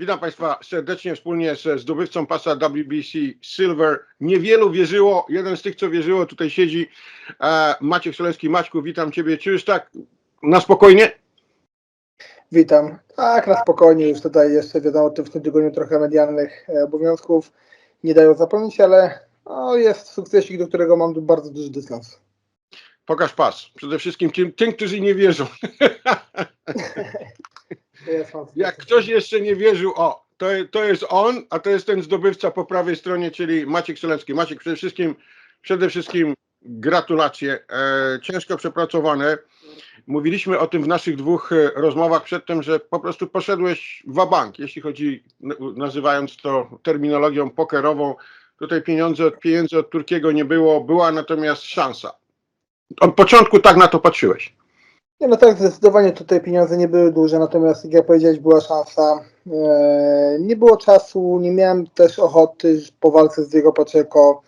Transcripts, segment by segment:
Witam Państwa serdecznie wspólnie ze zdobywcą pasa WBC Silver. Niewielu wierzyło, jeden z tych, co wierzyło, tutaj siedzi e, Maciek Solecki. Maćku, witam Ciebie. Czy już tak na spokojnie? Witam. Tak, na spokojnie, już tutaj jeszcze wiadomo, w tym tygodniu trochę medialnych e, obowiązków nie dają zapomnieć, ale no, jest sukcesik, do którego mam bardzo duży dystans. Pokaż pas. Przede wszystkim tym, tym którzy nie wierzą. Jak ktoś jeszcze nie wierzył, o, to, to jest on, a to jest ten zdobywca po prawej stronie, czyli Maciek Solecki. Maciek, przede wszystkim, przede wszystkim gratulacje. E, ciężko przepracowane. Mówiliśmy o tym w naszych dwóch e, rozmowach przedtem, że po prostu poszedłeś w bank, jeśli chodzi, nazywając to terminologią pokerową. Tutaj pieniądze od pieniędzy od Turkiego nie było, była natomiast szansa. Od początku tak na to patrzyłeś. Nie, no tak, zdecydowanie tutaj pieniądze nie były duże, natomiast jak ja powiedziałeś, była szansa. E, nie było czasu, nie miałem też ochoty po walce z Diego Pacheco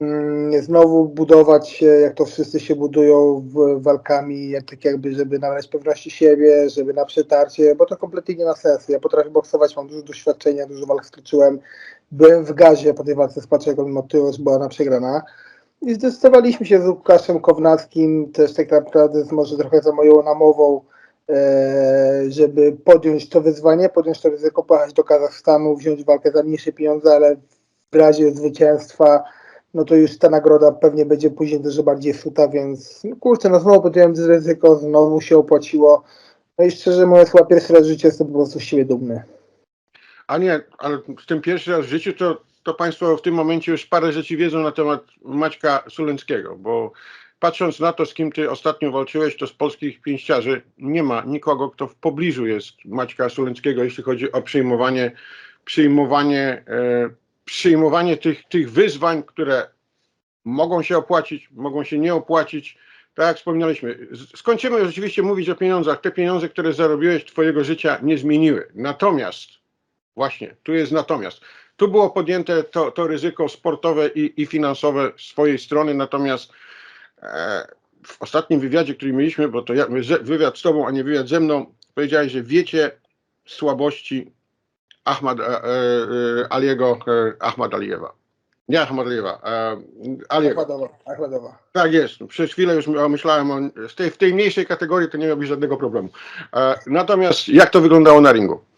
mm, znowu budować się, jak to wszyscy się budują walkami, tak jakby, żeby nabrać pewności siebie, żeby na przetarcie, bo to kompletnie nie ma sensu. Ja potrafię boksować, mam dużo doświadczenia, dużo walk stoczyłem. Byłem w gazie po tej walce z Pacheco, mimo tyłu, że była na przegrana. I zdecydowaliśmy się z Łukaszem Kownackim, też tak naprawdę z może trochę za moją namową, e, żeby podjąć to wyzwanie, podjąć to ryzyko, pojechać do Kazachstanu, wziąć walkę za mniejsze pieniądze, ale w razie zwycięstwa, no to już ta nagroda pewnie będzie później dużo bardziej suta, więc no kurczę, no znowu podjąłem ryzyko, znowu się opłaciło. No i szczerze mówiąc, chyba pierwszy raz w życiu jestem po prostu z siebie dumny. A nie, ale w tym pierwszy raz w życiu to, to Państwo w tym momencie już parę rzeczy wiedzą na temat Maćka Sulenckiego, bo patrząc na to, z kim Ty ostatnio walczyłeś, to z polskich pięściarzy nie ma nikogo, kto w pobliżu jest Maćka Sulenckiego, jeśli chodzi o przyjmowanie, przyjmowanie, e, przyjmowanie tych, tych wyzwań, które mogą się opłacić, mogą się nie opłacić. Tak jak wspomnieliśmy, skończymy rzeczywiście mówić o pieniądzach. Te pieniądze, które zarobiłeś, Twojego życia nie zmieniły. Natomiast Właśnie, tu jest natomiast. Tu było podjęte to, to ryzyko sportowe i, i finansowe z swojej strony, natomiast e, w ostatnim wywiadzie, który mieliśmy, bo to ja, wywiad z tobą, a nie wywiad ze mną, powiedziałeś, że wiecie słabości Ahmad, e, e, e, Aliego, e, Ahmad Alijewa. Nie Ahmad Alijewa, e, Aliego. Achmadowa, Achmadowa. Tak jest. Przez chwilę już myślałem, o, z tej, w tej mniejszej kategorii to nie miałby żadnego problemu. E, natomiast jak to wyglądało na ringu?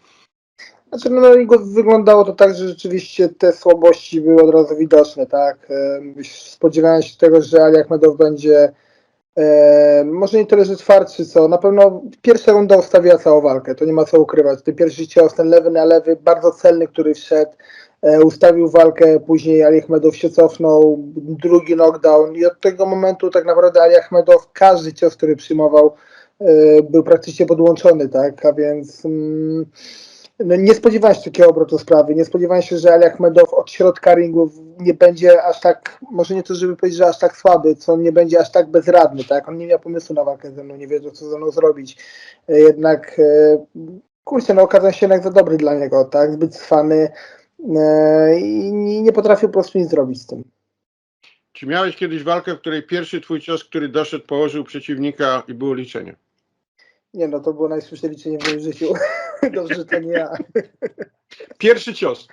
Znaczy, no, niego wyglądało to tak, że rzeczywiście te słabości były od razu widoczne, tak? E, Spodziewałem się tego, że Ali Achmedow będzie e, może nie tyle, że twardszy, co na pewno pierwsza runda ustawiła całą walkę, to nie ma co ukrywać. Ten pierwszy cios, ten lewy na lewy, bardzo celny, który wszedł, e, ustawił walkę, później Ali Achmedow się cofnął, drugi knockdown i od tego momentu tak naprawdę Ali Achmedow, każdy cios, który przyjmował, e, był praktycznie podłączony, tak? A więc... Mm, no nie spodziewałem się takiego obrotu sprawy. Nie spodziewałem się, że Ali Achmedow od środka ringu nie będzie aż tak, może nie to, żeby powiedzieć, że aż tak słaby, co nie będzie aż tak bezradny, tak? On nie miał pomysłu na walkę ze mną, nie wiedział, co ze mną zrobić. E, Jednak, e, kurczę, no okazał się jednak za dobry dla niego, tak? Zbyt cwany e, i nie- nie potrafił po prostu nic zrobić z tym. Czy miałeś kiedyś walkę, w której pierwszy twój cios, który doszedł, położył przeciwnika i było liczenie? Nie no, to było najsłuszniejsze liczenie w moim życiu. Dobrze, że to nie ja. Pierwszy cios.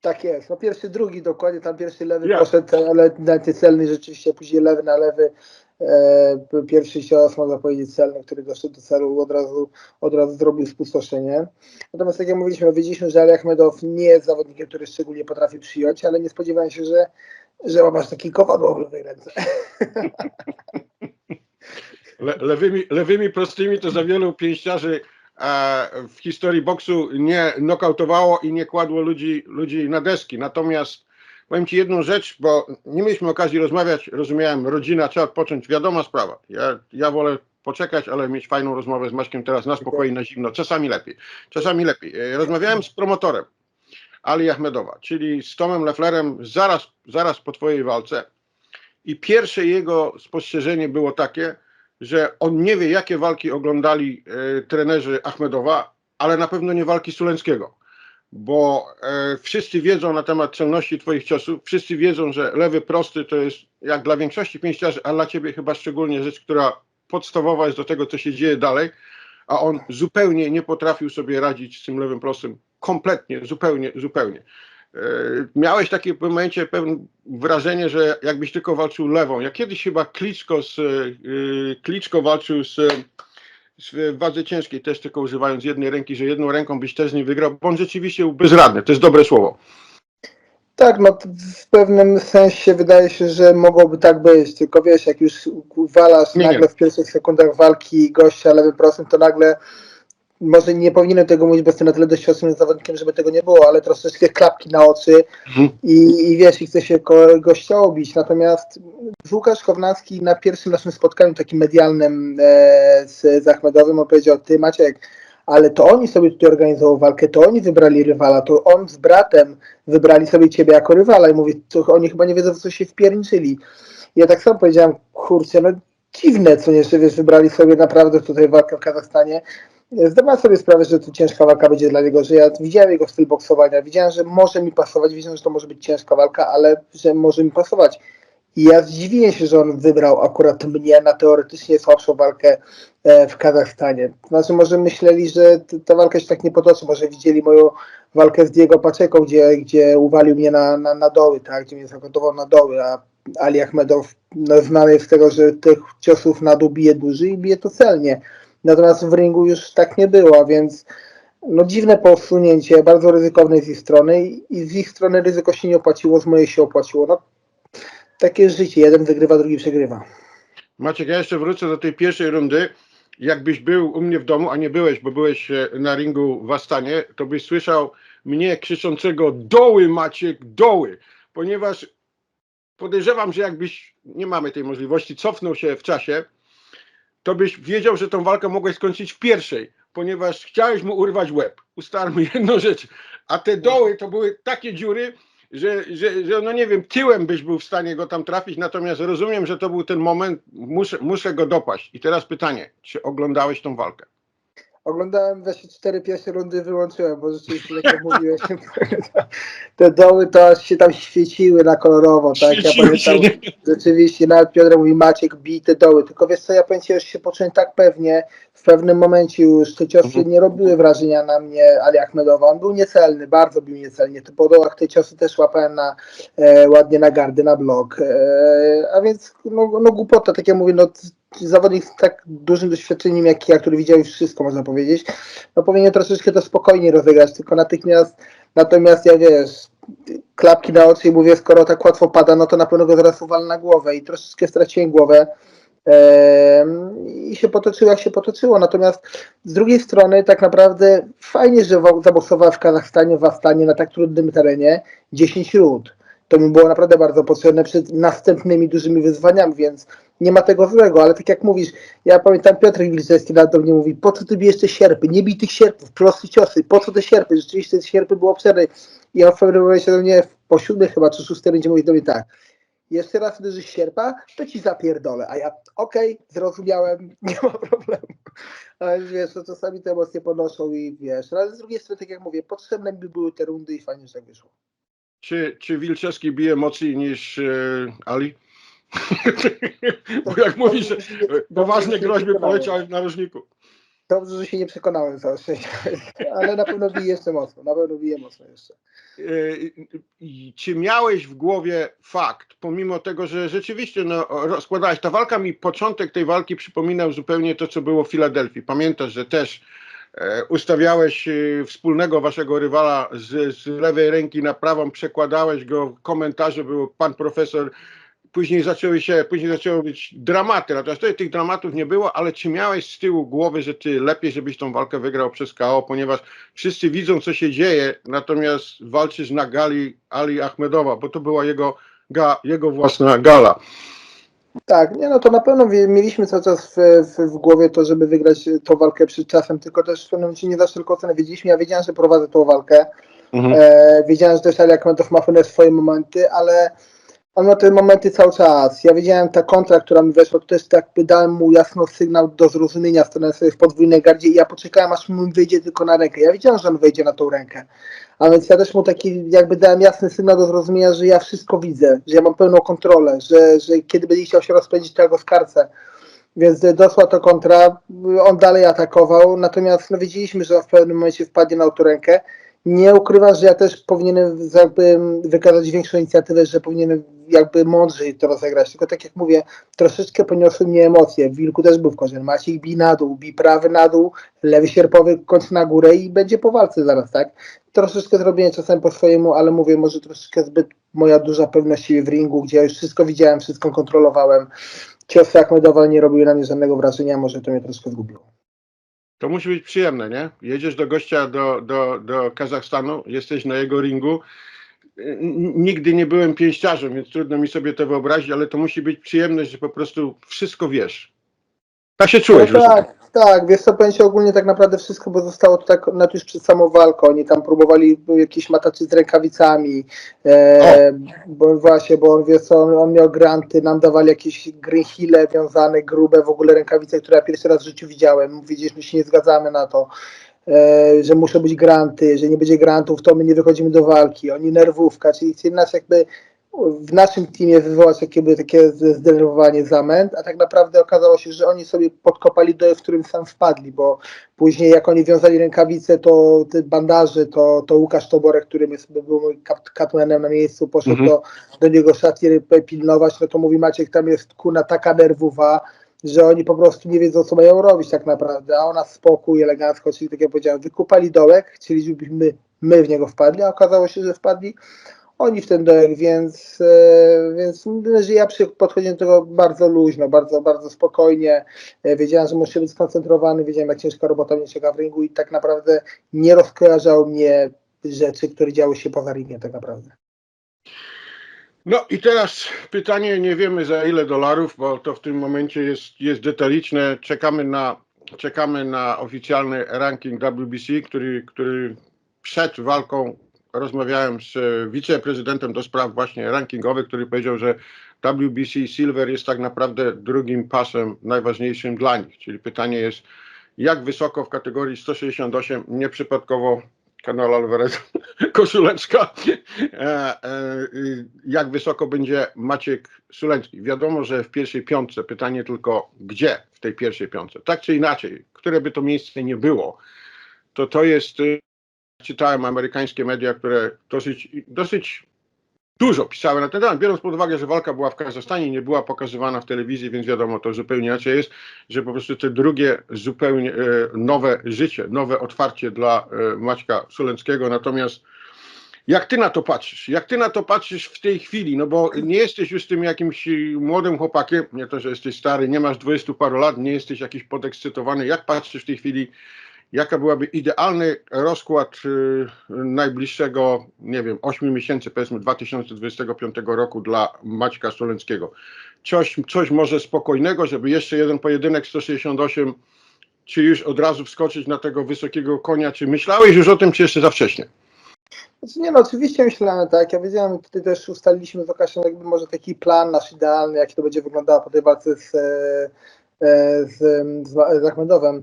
Tak jest. No pierwszy, drugi dokładnie, tam pierwszy lewy Ja. poszedł, ale na celny rzeczywiście, później lewy na lewy. E, pierwszy cios, można powiedzieć, celny, który doszedł do celu, od razu, od razu zrobił spustoszenie. Natomiast tak jak mówiliśmy, wiedzieliśmy, że Ali Achmedow nie jest zawodnikiem, który szczególnie potrafi przyjąć, ale nie spodziewałem się, że, że ma aż taki kowadło w lewej ręce. Le, lewymi, lewymi prostymi to za wielu pięściarzy e, w historii boksu nie nokautowało i nie kładło ludzi, ludzi na deski. Natomiast powiem Ci jedną rzecz, bo nie mieliśmy okazji rozmawiać, rozumiałem, rodzina, trzeba odpocząć, wiadoma sprawa. Ja, ja wolę poczekać, ale mieć fajną rozmowę z Maćkiem teraz na spokojnie, na zimno, czasami lepiej. Czasami lepiej. E, Rozmawiałem z promotorem Ali Ahmedowa, czyli z Tomem Lefflerem zaraz, zaraz po Twojej walce i pierwsze jego spostrzeżenie było takie, że on nie wie, jakie walki oglądali e, trenerzy Achmedowa, ale na pewno nie walki Sulenckiego. Bo e, wszyscy wiedzą na temat celności Twoich ciosów, wszyscy wiedzą, że lewy prosty to jest, jak dla większości pięściarzy, a dla Ciebie chyba szczególnie rzecz, która podstawowa jest do tego, co się dzieje dalej. a on zupełnie nie potrafił sobie radzić z tym lewym prostym. Kompletnie, zupełnie, zupełnie. E, Miałeś takie w momencie pewne wrażenie, że jakbyś tylko walczył lewą. Jak kiedyś chyba Kliczko, z, e, Kliczko walczył z, z wadze ciężkiej, też tylko używając jednej ręki, że jedną ręką byś też nie wygrał, bo on rzeczywiście był bezradny. To jest dobre słowo. Tak, no w pewnym sensie wydaje się, że mogłoby tak być, tylko wiesz, jak już walasz Nie, nie. nagle w pierwszych sekundach walki gościa lewym prostym, to nagle może nie powinienem tego mówić, bo jestem na tyle doświadczonym zawodnikiem, żeby tego nie było, ale troszeczkę klapki na oczy Mhm. i, i wiesz, i chce się ko- gościa obić. Natomiast Łukasz Kownacki na pierwszym naszym spotkaniu takim medialnym e, z Zachmedowym on powiedział, ty Maciek, ale to oni sobie tutaj organizował walkę, to oni wybrali rywala, to on z bratem wybrali sobie ciebie jako rywala i mówię, to oni chyba nie wiedzą, co się wpierniczyli. Ja tak samo powiedziałem, kurczę, no dziwne, co nie, że wiesz, wybrali sobie naprawdę tutaj walkę w Kazachstanie. Zdawałem sobie sprawę, że to ciężka walka będzie dla niego, że ja widziałem jego styl boksowania, widziałem, że może mi pasować, wiedziałem, że to może być ciężka walka, ale że może mi pasować. I ja zdziwiłem się, że on wybrał akurat mnie na teoretycznie słabszą walkę e, w Kazachstanie. Znaczy może myśleli, że ta walka się tak nie potoczy, może widzieli moją walkę z Diego Pacheco, gdzie, gdzie uwalił mnie na, na, na doły, tak, gdzie mnie zagotował na doły, a Ali Ahmedow no, znany jest z tego, że tych ciosów na dół bije duży i bije to celnie. Natomiast w ringu już tak nie było, więc no dziwne posunięcie, bardzo ryzykowne z ich strony i z ich strony ryzyko się nie opłaciło, z mojej się opłaciło. No, takie życie, jeden wygrywa, drugi przegrywa. Maciek, ja jeszcze wrócę do tej pierwszej rundy. Jakbyś był u mnie w domu, a nie byłeś, bo byłeś e, na ringu w Astanie, to byś słyszał mnie krzyczącego doły Maciek, doły, ponieważ podejrzewam, że jakbyś, nie mamy tej możliwości, cofnął się w czasie, to byś wiedział, że tą walkę mogłeś skończyć w pierwszej, ponieważ chciałeś mu urwać łeb. Ustalmy jedną rzecz. A te doły to były takie dziury, że, że, że no nie wiem, tyłem byś był w stanie go tam trafić, natomiast rozumiem, że to był ten moment, muszę, muszę go dopaść. I teraz pytanie, czy oglądałeś tą walkę? Oglądałem właśnie cztery pierwsze rundy, wyłączyłem, bo rzeczywiście, tak jak mówiłeś, te doły to aż się tam świeciły na kolorowo, tak? Ja pamiętam, rzeczywiście, nawet Piotr mówi, Maciek, bij te doły, tylko wiesz co, ja ci, że się poczułem tak pewnie, w pewnym momencie już te ciosy Mhm. nie robiły wrażenia na mnie Ali Ahmedowa, on był niecelny, bardzo był niecelnie, to po dołach te ciosy też łapałem na, e, ładnie na gardy, na blok, e, a więc no, no głupota, tak jak mówię, no zawodnik z tak dużym doświadczeniem jak ja, który widział już wszystko, można powiedzieć, no powinien troszeczkę to spokojnie rozegrać, tylko natychmiast, natomiast ja wiesz, klapki na oczy i mówię, skoro tak łatwo pada, no to na pewno go zaraz uwalę na głowę i troszeczkę straciłem głowę i się potoczyło jak się potoczyło, natomiast z drugiej strony tak naprawdę fajnie, że wa- zaboksowała w Kazachstanie, w Astanie na tak trudnym terenie 10 rund. To mi było naprawdę bardzo potrzebne przed następnymi dużymi wyzwaniami, więc nie ma tego złego, ale tak jak mówisz, ja pamiętam Piotr Wilczewski do mnie mówi, po co ty bijesz te sierpy, nie bij tych sierpów, proste ciosy, po co te sierpy, rzeczywiście te sierpy były obszerne i on w pewnym momencie do mnie po siódmej chyba, czy szóstej będzie mówić do mnie tak, jeszcze raz uderzysz sierpa, to ci zapierdolę, a ja okej, zrozumiałem, nie ma problemu, ale wiesz, to czasami te emocje ponoszą i wiesz, ale z drugiej strony, tak jak mówię, potrzebne mi były te rundy i fajnie, że tak wyszło. Czy, czy Wilczewski bije mocniej niż e, Ali? Bo jak mówisz, że e, poważne groźby poleciały w narożniku. Dobrze, że się nie przekonałem szczęście, ale na pewno bije jeszcze mocno, na pewno bije mocno jeszcze. E, Czy miałeś w głowie fakt, pomimo tego, że rzeczywiście no, rozkładałeś, ta walka mi, początek tej walki przypominał zupełnie to, co było w Filadelfii. Pamiętasz, że też ustawiałeś e, wspólnego waszego rywala z, z lewej ręki na prawą, przekładałeś go, komentarze był pan profesor, później zaczęły się, później zaczęły być dramaty, natomiast wtedy tych dramatów nie było, ale czy miałeś z tyłu głowy, że ty lepiej, żebyś tą walkę wygrał przez KO, ponieważ wszyscy widzą, co się dzieje, natomiast walczysz na gali Ali Ahmedowa, bo to była jego, ga, jego własna gala. Tak, nie no to na pewno mieliśmy cały czas w, w, w głowie to, żeby wygrać tą walkę przed czasem, tylko też w pewnym momencie nie za wszelką cenę wiedzieliśmy, ja wiedziałem, że prowadzę tą walkę, e, wiedziałem, że też Ali Akhmedow ma swoje momenty, ale on te momenty cały czas. Ja wiedziałem, ta kontra, która mi weszła, to też tak dałem mu jasno sygnał do zrozumienia, stanąłem sobie w podwójnej gardzie i ja poczekałem, aż mu wyjdzie tylko na rękę. Ja wiedziałem, że on wejdzie na tą rękę. A więc ja też mu taki jakby dałem jasny sygnał do zrozumienia, że ja wszystko widzę, że ja mam pełną kontrolę, że, że kiedy będzie chciał się rozpędzić, to ja go skarcę. więc doszła to kontra, on dalej atakował, natomiast no, wiedzieliśmy, że on w pewnym momencie wpadnie na autorękę. Nie ukrywam, że ja też powinienem jakby wykazać większą inicjatywę, że powinienem jakby mądrzej to rozegrać, tylko tak jak mówię, troszeczkę poniosły mnie emocje, w Wilku też był w korze, Maciej bi na dół, bi prawy na dół, lewy sierpowy kończy na górę i będzie po walce zaraz, tak? Troszeczkę zrobienie czasem po swojemu, ale mówię, może troszeczkę zbyt moja duża pewność siebie w ringu, gdzie ja już wszystko widziałem, wszystko kontrolowałem. Ciosy Achmedowa nie robiły na mnie żadnego wrażenia, może to mnie troszkę zgubiło. To musi być przyjemne, nie? Jedziesz do gościa do, do, do Kazachstanu, jesteś na jego ringu. Nigdy nie byłem pięściarzem, więc trudno mi sobie to wyobrazić, ale to musi być przyjemność, że po prostu wszystko wiesz. Tak się czułeś. No rozumiem. tak, tak, wiesz co, powiem ogólnie tak naprawdę wszystko, bo zostało to tak na już przed samą walką, oni tam próbowali jakieś mataczy z rękawicami, e, bo właśnie, bo on wie co, on, on miał granty, nam dawali jakieś greenhille wiązane, grube w ogóle rękawice, które ja pierwszy raz w życiu widziałem, mówili, że my się nie zgadzamy na to, że muszą być granty, że nie będzie grantów, to my nie wychodzimy do walki, oni nerwówka, czyli chcieli nas jakby w naszym teamie wywołać jakby takie zdenerwowanie, zamęt, a tak naprawdę okazało się, że oni sobie podkopali dołek, w którym sam wpadli, bo później jak oni wiązali rękawice, to te to, to Łukasz Toborek, którym jest, był mój katmanem na miejscu, poszedł Mhm. do, do niego szatnie pilnować, no to mówi Maciek, tam jest kuna taka nerwowa, że oni po prostu nie wiedzą, co mają robić tak naprawdę, a ona spokój, elegancko, czyli tak jak powiedziałem, wykupali dołek, chcieli, żebyśmy my w niego wpadli, a okazało się, że wpadli oni w ten dołek, więc, e, więc że ja podchodziłem do tego bardzo luźno, bardzo, bardzo spokojnie. E, Wiedziałem, że muszę być skoncentrowany, wiedziałem, jak ciężka robota mnie czeka w ringu i tak naprawdę nie rozkojarzał mnie rzeczy, które działy się poza ringiem tak naprawdę. No i teraz pytanie, nie wiemy za ile dolarów, bo to w tym momencie jest, jest detaliczne. Czekamy na, czekamy na oficjalny ranking WBC, który, który przed walką rozmawiałem z wiceprezydentem do spraw właśnie rankingowych, który powiedział, że WBC Silver jest tak naprawdę drugim pasem najważniejszym dla nich. Czyli pytanie jest, jak wysoko w kategorii 168, nieprzypadkowo Canelo Alvarez, koszuleczka, e, e, jak wysoko będzie Maciek Suleński. Wiadomo, że w pierwszej piątce, pytanie tylko gdzie w tej pierwszej piątce. Tak czy inaczej, które by to miejsce nie było, to to jest, y, czytałem amerykańskie media, które dosyć, dosyć dużo pisały na ten temat, biorąc pod uwagę, że walka była w Kazachstanie nie była pokazywana w telewizji, więc wiadomo, to zupełnie inaczej jest, że po prostu te drugie zupełnie e, nowe życie, nowe otwarcie dla e, Maćka Sulenckiego, natomiast jak ty na to patrzysz? Jak ty na to patrzysz w tej chwili? No bo nie jesteś już tym jakimś młodym chłopakiem, nie to, że jesteś stary, nie masz dwudziestu paru lat, nie jesteś jakiś podekscytowany. Jak patrzysz w tej chwili, jaka byłaby idealny rozkład y, najbliższego, nie wiem, 8 miesięcy, powiedzmy 2025 roku dla Maćka Solenckiego? Coś, coś może spokojnego, żeby jeszcze jeden pojedynek 168, czy już od razu wskoczyć na tego wysokiego konia, czy myślałeś już o tym, czy jeszcze za wcześnie? Znaczy, nie no, oczywiście myślałem tak, ja wiedziałem, tutaj też ustaliliśmy z Łukaszem jakby może taki plan nasz idealny, jak to będzie wyglądało po tej walce z, e, e, z, z, z Achmedowem.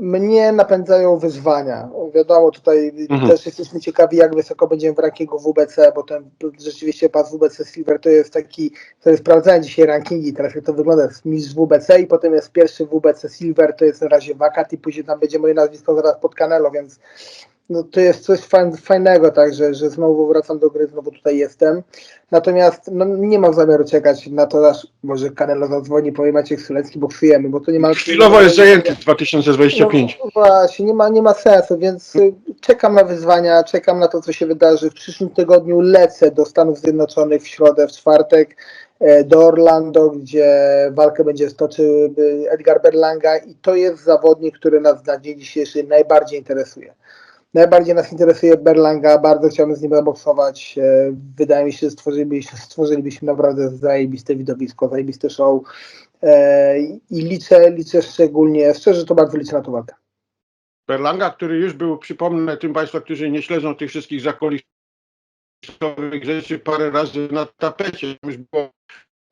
Mnie napędzają wyzwania. Wiadomo, tutaj Mhm. też jesteśmy ciekawi, jak wysoko będziemy w rankingu WBC, bo ten rzeczywiście pas WBC Silver to jest taki, to jest sprawdzałem dzisiaj rankingi, teraz jak to wygląda, jest mistrz WBC i potem jest pierwszy WBC Silver, to jest na razie wakat i później tam będzie moje nazwisko zaraz pod Canelo, więc no, to jest coś fajn, fajnego, tak, że, że znowu wracam do gry, znowu tutaj jestem. Natomiast no, nie mam zamiaru czekać na to, aż może Canelo zadzwoni, powie Maciek Sulecki, boksujemy, bo to nie ma... Chwilowo jest zajęty 2025. No, właśnie, nie ma, nie ma sensu, więc y, czekam na wyzwania, czekam na to, co się wydarzy. W przyszłym tygodniu lecę do Stanów Zjednoczonych w środę, w czwartek e, do Orlando, gdzie walkę będzie stoczył y, Edgar Berlanga i to jest zawodnik, który nas na dzień dzisiejszy najbardziej interesuje. Najbardziej nas interesuje Berlanga, bardzo chciałbym z nim zaboksować. E, Wydaje mi się, że stworzylibyśmy, stworzylibyśmy naprawdę zajebiste widowisko, zajebisty show. E, I liczę, liczę szczególnie, szczerze to bardzo liczę na tą walkę. Berlanga, który już był, przypomnę tym Państwu, którzy nie śledzą tych wszystkich zakulisowych rzeczy, parę razy na tapecie. Już było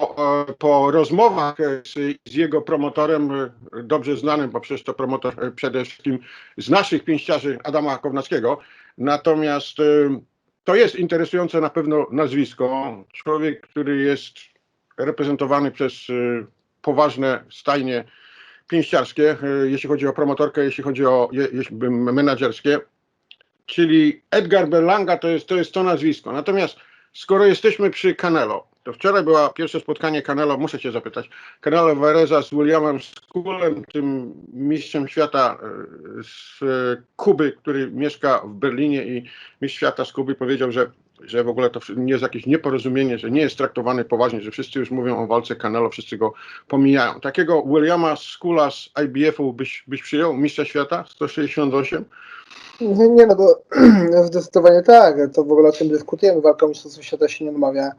po, e, po rozmowach e, z, z jego promotorem, e, dobrze znanym, bo przecież to promotor przede wszystkim z naszych pięściarzy Adama Kownackiego. Natomiast to jest interesujące na pewno nazwisko. Człowiek, który jest reprezentowany przez poważne stajnie pięściarskie, jeśli chodzi o promotorkę, jeśli chodzi o je, m- menadżerskie. Czyli Edgar Berlanga to jest, to jest to nazwisko. Natomiast skoro jesteśmy przy Canelo, to wczoraj było pierwsze spotkanie Canelo, muszę cię zapytać, Canelo Vareza z Williamem Skulem, tym mistrzem świata e, z Kuby, który mieszka w Berlinie i mistrz świata z Kuby powiedział, że, że w ogóle to jest jakieś nieporozumienie, że nie jest traktowany poważnie, że wszyscy już mówią o walce Canelo, wszyscy go pomijają. Takiego Williama Skula z IBF-u byś, byś przyjął, mistrza świata 168? Nie, nie no bo zdecydowanie tak, to w ogóle o czym dyskutujemy, walka o Mistrzostwo Świata się nie odmawia.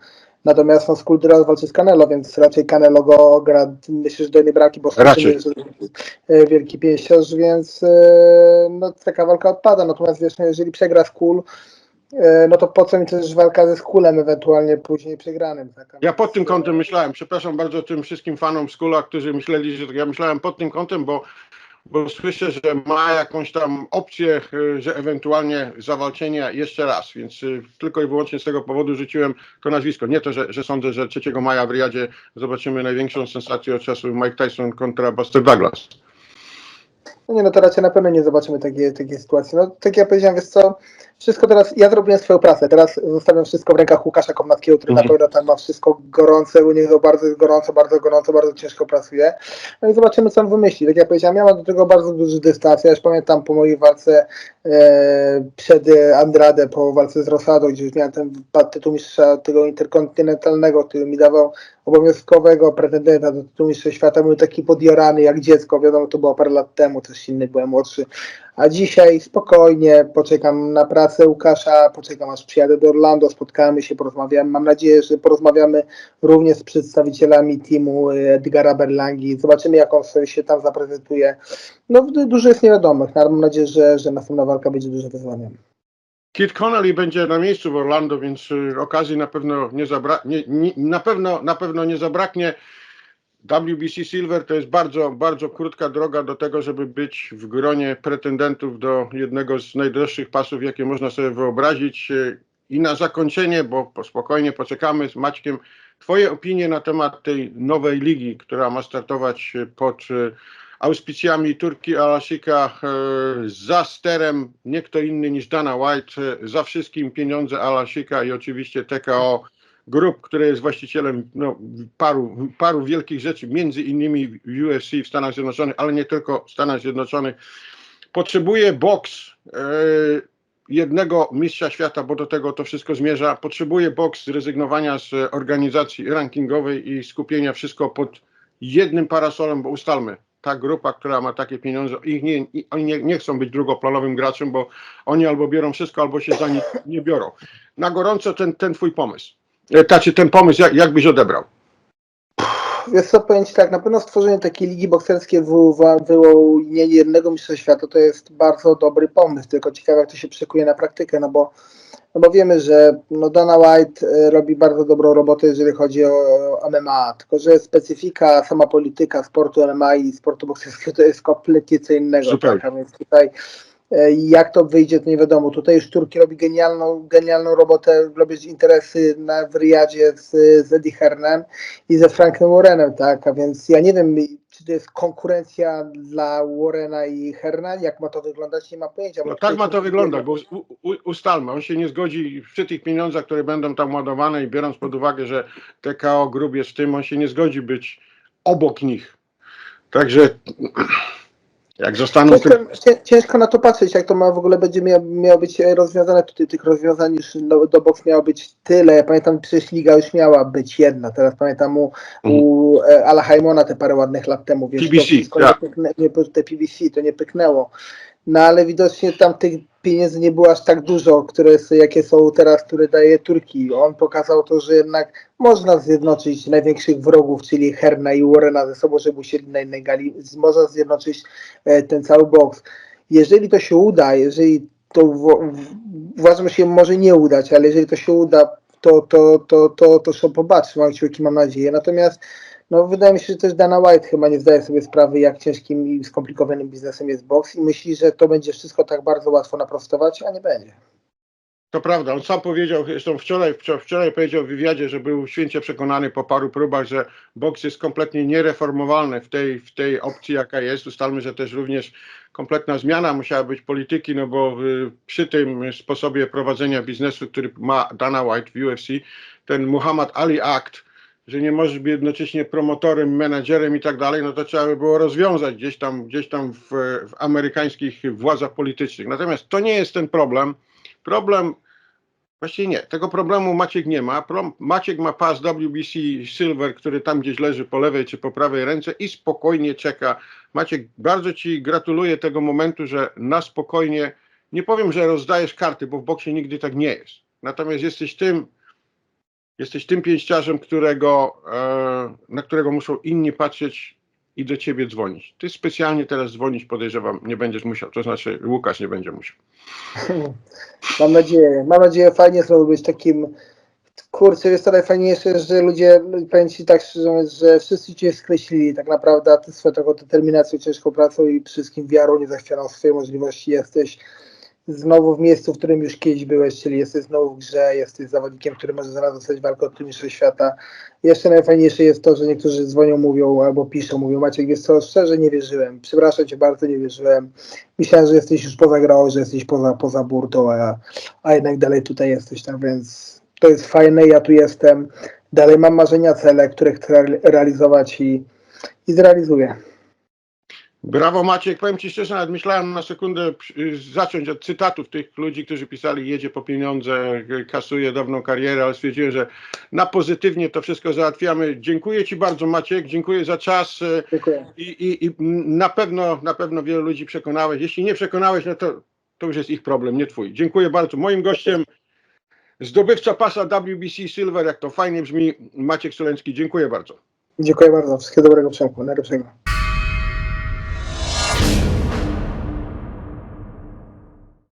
Natomiast no, Skull teraz walczy z Canelo, więc raczej Canelo go gra, myślę, że do jednej braki, bo Raczej. że e, wielki pięściarz, więc e, no, taka walka odpada. Natomiast wiesz, no, jeżeli przegra Skull, e, no to po co mi też walka ze Skullem, ewentualnie później przegranym. Tak? A Ja pod tym kątem myślałem, przepraszam bardzo tym wszystkim fanom Skula, którzy myśleli, że ja myślałem pod tym kątem, bo, bo słyszę, że ma jakąś tam opcję, y, że ewentualnie zawalczenia jeszcze raz, więc y, tylko i wyłącznie z tego powodu rzuciłem to nazwisko. Nie to, że, że sądzę, że 3 maja w Riyadzie zobaczymy największą sensację od czasu Mike Tyson kontra Buster Douglas. No nie, no to raczej na pewno nie zobaczymy takiej, takiej sytuacji. No tak jak powiedziałem, wiesz co, wszystko teraz, ja zrobiłem swoją pracę, teraz zostawiam wszystko w rękach Łukasza Komnackiego, który Mhm. na pewno tam ma wszystko gorące, u niego bardzo gorąco, bardzo gorąco, bardzo ciężko pracuje. No i zobaczymy, co on wymyśli. Tak jak powiedziałem, ja mam do tego bardzo duży dystans. Ja już pamiętam po mojej walce e, przed Andrade, po walce z Rosado, gdzie już miałem ten tytuł mistrza tego interkontynentalnego, który mi dawał obowiązkowego pretendenta do tytułu mistrza świata. Był taki podjarany jak dziecko, wiadomo, to było parę lat temu, też inny, byłem młodszy. A dzisiaj spokojnie poczekam na pracę Łukasza, poczekam aż przyjadę do Orlando, spotkamy się, porozmawiamy. Mam nadzieję, że porozmawiamy również z przedstawicielami teamu y, Edgara Berlangi. Zobaczymy, jak on się tam zaprezentuje. No, du- dużo jest niewiadomych. No, ale Mam nadzieję, że, że następna walka będzie dużo wyzwaniem. Kit Connolly będzie na miejscu w Orlando, więc y, okazji na pewno nie zabraknie. Nie, na, pewno, na pewno nie zabraknie. WBC Silver to jest bardzo, bardzo krótka droga do tego, żeby być w gronie pretendentów do jednego z najdroższych pasów, jakie można sobie wyobrazić. I na zakończenie, bo po- spokojnie poczekamy z Maćkiem, Twoje opinie na temat tej nowej ligi, która ma startować pod y, auspicjami Turki Alasika e, za sterem nie kto inny niż Dana White, e, za wszystkim pieniądze Alasika i oczywiście TKO Group, który jest właścicielem no, paru, paru wielkich rzeczy, między innymi w UFC w Stanach Zjednoczonych, ale nie tylko w Stanach Zjednoczonych. Potrzebuje boks e, jednego mistrza świata, bo do tego to wszystko zmierza. Potrzebuje boks zrezygnowania z organizacji rankingowej i skupienia wszystko pod jednym parasolem, bo ustalmy, ta grupa, która ma takie pieniądze, ich nie, oni nie, nie chcą być drugoplanowym graczem, bo oni albo biorą wszystko, albo się za nic nie biorą. Na gorąco ten, ten twój pomysł. E, Znaczy ten pomysł, jak, jak byś odebrał? Wiesz co, powiem Ci tak, na pewno stworzenie takiej ligi bokserskiej w wyłonienie jednego mistrza świata to jest bardzo dobry pomysł, tylko ciekawe jak to się przekuje na praktykę, no bo, no bo wiemy, że no Dana White e, robi bardzo dobrą robotę, jeżeli chodzi o, MMA, tylko że specyfika, sama polityka sportu MMA i sportu bokserskiego to jest kompletnie co innego, Zupełnie. tak, a więc tutaj jak to wyjdzie, to nie wiadomo. Tutaj już Turki robi genialną, genialną robotę, robić interesy na, w Riyadzie z, z Eddie Hernem i ze Frankiem Warrenem, tak? A więc ja nie wiem, czy to jest konkurencja dla Warrena i Herna, jak ma to wyglądać, nie ma pojęcia. No tak ma to wyglądać, bo u, u, ustalmy, on się nie zgodzi przy tych pieniądzach, które będą tam ładowane i biorąc pod uwagę, że TKO Group jest w tym, on się nie zgodzi być obok nich. Także jak zostaną Ciężko, ciężko na to patrzeć, jak to ma w ogóle będzie mia, miało być e, rozwiązane. Tutaj tych rozwiązań już do, do box miało być tyle. Ja pamiętam, przecież liga już miała być jedna. Teraz pamiętam u, u e, Ala Haimona te parę ładnych lat temu. Wiesz, PBC, to tak. nie pyknę, nie, te PBC to nie pyknęło. No ale widocznie tam tych pieniędzy nie było aż tak dużo, które, jakie są teraz, które daje Turki. On pokazał to, że jednak można zjednoczyć największych wrogów, czyli Herna i Warrena ze sobą, żeby usiedli na innej gali. Można zjednoczyć e, ten cały boks. Jeżeli to się uda, jeżeli to w, uważam, że się może nie udać, ale jeżeli to się uda, to, to, to, to, to się pobatrzy, mam kciuki, mam nadzieję. Natomiast no, wydaje mi się, że też Dana White chyba nie zdaje sobie sprawy, jak ciężkim i skomplikowanym biznesem jest boks i myśli, że to będzie wszystko tak bardzo łatwo naprostować, a nie będzie. To prawda, on sam powiedział, zresztą wczoraj, wczor- wczoraj powiedział w wywiadzie, że był święcie przekonany po paru próbach, że boks jest kompletnie niereformowalny w tej, w tej opcji, jaka jest. Ustalmy, że też również kompletna zmiana musiała być polityki, no bo przy tym sposobie prowadzenia biznesu, który ma Dana White w UFC, ten Muhammad Ali Act, że nie możesz być jednocześnie promotorem, menadżerem i tak dalej, no to trzeba by było rozwiązać gdzieś tam, gdzieś tam w, w amerykańskich władzach politycznych. Natomiast to nie jest ten problem. Problem, właściwie nie, tego problemu Maciek nie ma. Pro, Maciek ma pas WBC Silver, który tam gdzieś leży po lewej czy po prawej ręce i spokojnie czeka. Maciek, bardzo Ci gratuluję tego momentu, że na spokojnie, nie powiem, że rozdajesz karty, bo w boksie nigdy tak nie jest. Natomiast jesteś tym, jesteś tym pięściarzem, którego, e, na którego muszą inni patrzeć i do ciebie dzwonić. Ty specjalnie teraz dzwonić, podejrzewam, nie będziesz musiał. To znaczy, Łukasz nie będzie musiał. Mam nadzieję, mam nadzieję, fajnie znowu być takim, kurczę, jest to najfajniejsze, że ludzie, powiem Ci tak szczerze że wszyscy Cię skreślili tak naprawdę, Ty swoją determinacją, ciężką pracą i wszystkim wiarą niezachwianą w swoje możliwości jesteś znowu w miejscu, w którym już kiedyś byłeś, czyli jesteś znowu w grze, jesteś zawodnikiem, który może zaraz dostać walkę od mistrzostw świata. Jeszcze najfajniejsze jest to, że niektórzy dzwonią, mówią albo piszą, mówią Maciek, wiesz co, szczerze nie wierzyłem, przepraszam Cię bardzo, nie wierzyłem, myślałem, że jesteś już poza grą, że jesteś poza, poza burtą, a, a jednak dalej tutaj jesteś, tak więc to jest fajne, ja tu jestem, dalej mam marzenia, cele, które chcę reali- realizować i, i zrealizuję. Brawo Maciek, powiem Ci szczerze, nawet myślałem na sekundę zacząć od cytatów tych ludzi, którzy pisali jedzie po pieniądze, kasuje dawną karierę, ale stwierdziłem, że na pozytywnie to wszystko załatwiamy. Dziękuję Ci bardzo Maciek, dziękuję za czas Dziękuję. i, i, i na pewno na pewno wielu ludzi przekonałeś. Jeśli nie przekonałeś, no to, to już jest ich problem, nie Twój. Dziękuję bardzo. Moim gościem zdobywca pasa WBC Silver, jak to fajnie brzmi, Maciek Soleński. Dziękuję bardzo. Dziękuję bardzo, wszystkiego dobrego Przemku, najlepszego.